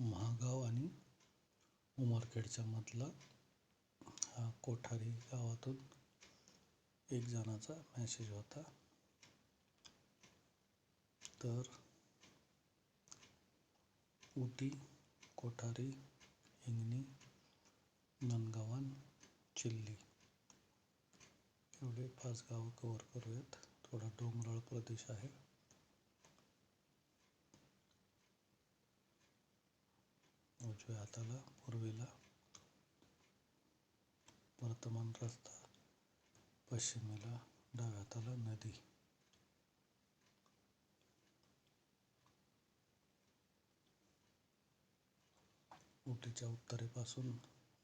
महागाव आणि उमरखेडच्या मधला हा कोठारी गावातून एक जणाचा मेसेज होता. तर उटी कोठारी हिंगणी नंदगावन चिल्ली एवढे पाच गावं कवर करूयात. थोडा डोंगराळ प्रदेश आहे. उजव्या हाताला पूर्वेला वर्तमान रस्ता पश्चिमेला डाव्या हाताला नदी. उटीच्या उत्तरेपासून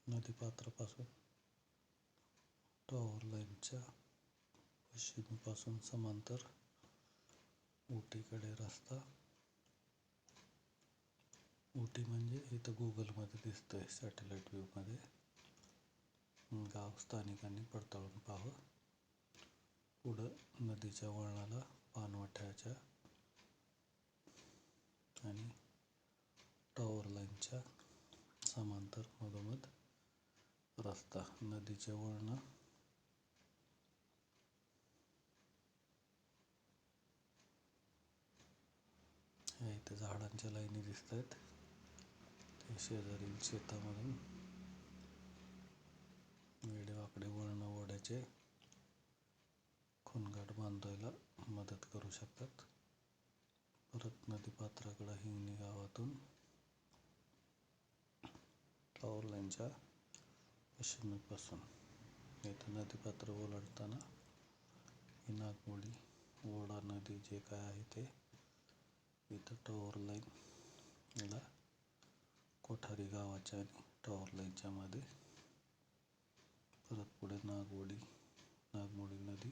नदीपात्रापासून टॉवर लाईनच्या पश्चिमेपासून समांतर उटीकडे रस्ता उटी म्हणजे इथं गुगलमध्ये दिसतंय सॅटेलाईट व्ह्यूमध्ये गाव स्थानिकांनी पडताळून पाहावं. पुढं नदीच्या वळणाला पानवठ्याच्या आणि टॉवर लाईनच्या समांतर मधोमध रस्ता नदीचे वळण. ह्या इथे झाडांच्या लाईनी दिसत आहेत शेजारील शेतामधून वेडेवाकडे वळण ओढ्याचे खुनगाट बांधायला मदत करू शकतात. परत नदीपात्राकडं हिंगणी गावातून टॉवर लाईनच्या पश्चिमेपासून. इथं नदीपात्र ओलांडताना ही नागमोडी ओढा नदी जे काय आहे ते इथं टॉवर लाईनला कोठारी गावाच्या आणि टॉवर परत पुढे नागवडी नागमोडी नदी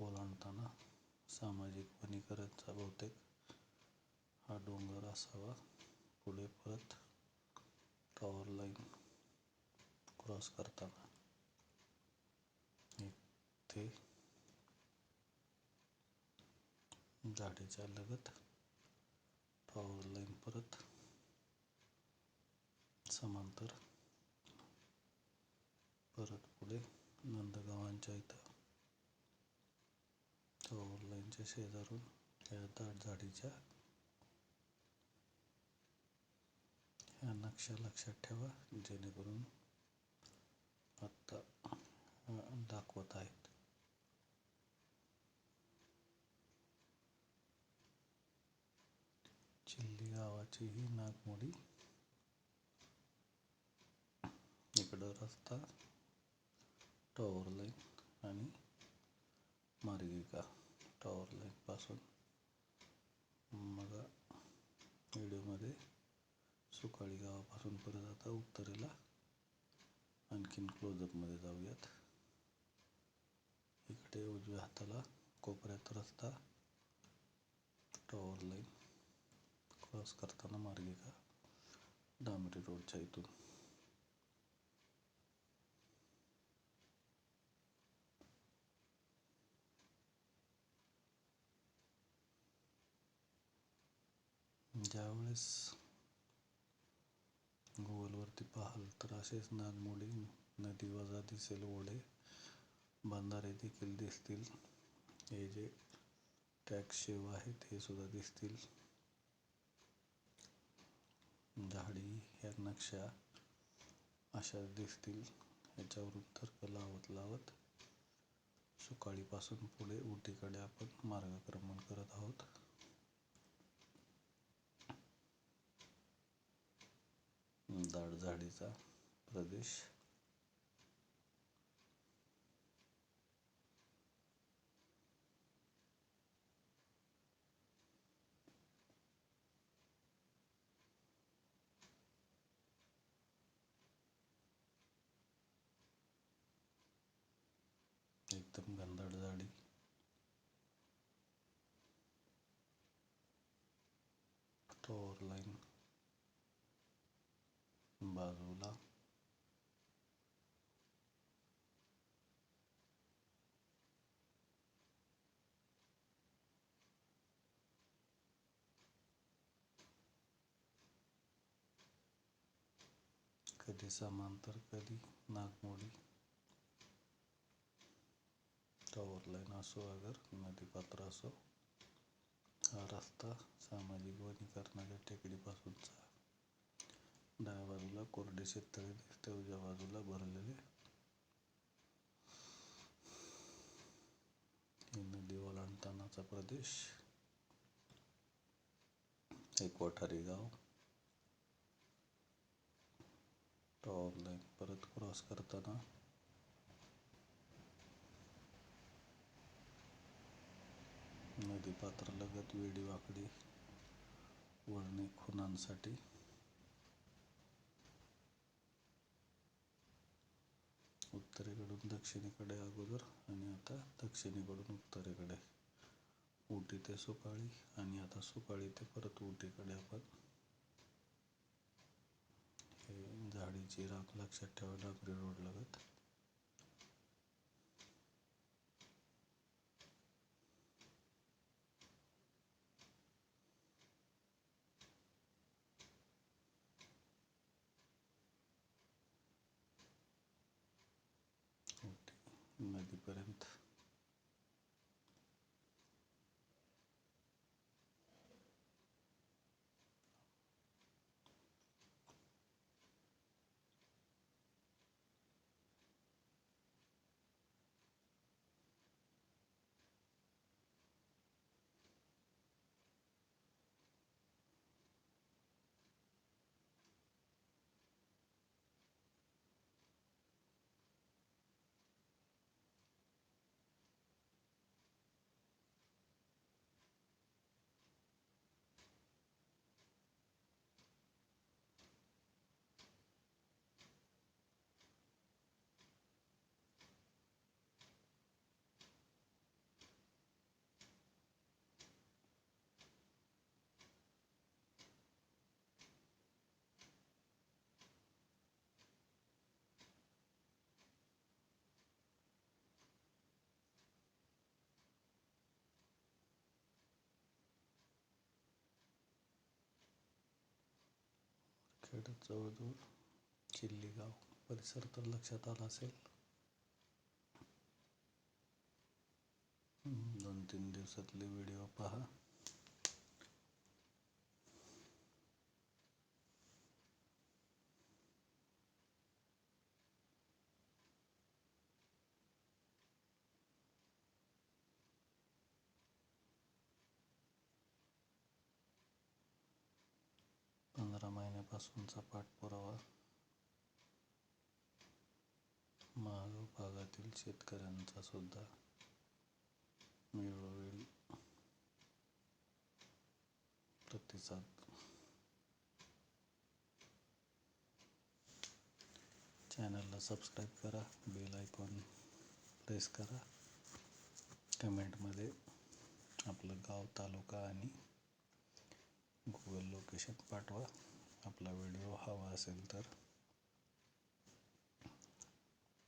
ओलांडताना सामाजिक वनीकरणचा बहुतेक हा डोंगर असावा. पुढे परत टॉवर लाईन क्रॉस करताना. ते झाडेच्या लगत टॉवर लाईन परत समांतर. परत पुढे नंदगावांच्या इथं. टॉवर लाईनच्या शेजारून त्या दाट झाडीच्या. ह्या नक्षा लक्षात ठेवा जेणेकरून आत्ता दाखवत आहेत. चिल्ली गावाची ही नागमोडी इकडं रस्ता टॉवर लाईन आणि मार्गिका टॉवर लाईनपासून मग व्हिडिओमध्ये सुकाळी गावापासून परत आता उत्तरेला. आणखीन क्लोजअपमध्ये जाऊयात. इकडे उजव्या हाताला कोपऱ्यात रस्ता. टॉवर लाईन क्रॉस करताना मार्गिका डांबरी रोडच्या इथून. ज्यावेळेस गुगलवरती पाहाल तर असेच नागमोडी नदी वजा दिसेल ओढे. बंधारे देखील दिसतील. हे जे टॅक्स शेव आहेत हे सुद्धा दिसतील. झाडी ह्या नक्षा अशा दिसतील. ह्याच्यावर तर्क लावत लावत सुकाळीपासून पुढे उटीकडे आपण मार्गक्रमण करत आहोत. दाट झाडीचा प्रदेश. एकदम घनदाट झाडी टॉवर लाईन. बाजूला कधी समांतर कधी नागमोडी टॉवर लाईन असो अगर नदीपात्र असो हा रस्ता सामाजिक वनीकरणाच्या टेकडीपासूनचा डाव्या बाजूला कोरडे शेततळे दिसते उजव्या बाजूला भरलेले. नदी ओलांडतानाचा प्रदेश. एक वठारी गाव. टॉवर लाईन परत क्रॉस करताना. नदी पात्र लगत वेडी वाकडी वळणे खुनांसाठी. उत्तरेकडून दक्षिणेकडे अगोदर आणि आता दक्षिणेकडून उत्तरेकडे. उटी ते सुकाळी आणि आता सुकाळी ते परत उटीकडे आपण. हे झाडीची राख लक्षात ठेवा डांबरी रोड लगत. उटी नदीपर्यंत खेड जवळजवळ चिल्लीगाव परिसर तर लक्षात आला असेल. दोन तीन दिवसातले व्हिडिओ पहा. पंधरा महिन्यापासूनचा पाठपुरावा महागाव भागातील शेतकऱ्यांचा सुद्धा वेळोवेळी प्रतिसाद. चॅनलला सबस्क्राईब करा बेल आयकॉन प्रेस करा. कमेंटमध्ये आपलं गाव तालुका आणि गुगल लोकेशन पाठवा. आपला व्हिडिओ हवा असेल तर.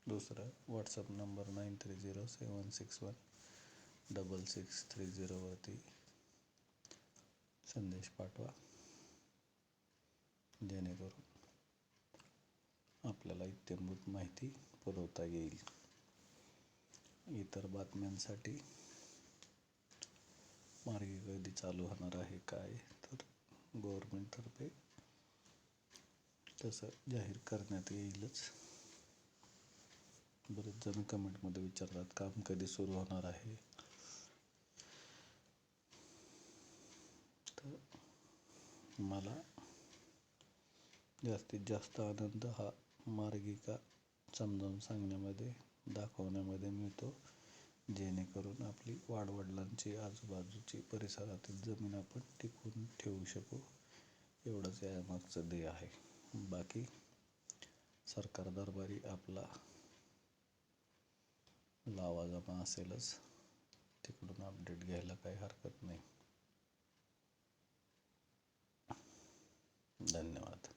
दुसरा WhatsApp number nine three zero seven six one double six three झिरोवरती संदेश पाठवा. जेणेकरून आपल्याला इत्यंभूत माहिती पुरवता येईल. इतर बातम्यांसाठी मार्गी कधी चालू होणार आहे काय तर गव्हर्मेंटतर्फे तसं जाहीर करण्यात येईलच. बरेच जण कमेंटमध्ये विचारतात काम कधी सुरू होणार आहे? तर मला जास्तीत जास्त आनंद हा मार्गिका समजावून सांगण्यामध्ये दाखवण्यामध्ये मिळतो जेणेकरून आपली वाडवडिलांची आजूबाजूची परिसरातील जमीन आपण टिकवून ठेवू शकू. एवढंच या मागचं ध्येय आहे. बाकी सरकार दरबारी आपला लावाजमा असेलच. तिकडून अपडेट घ्यायला काही हरकत नाही. धन्यवाद.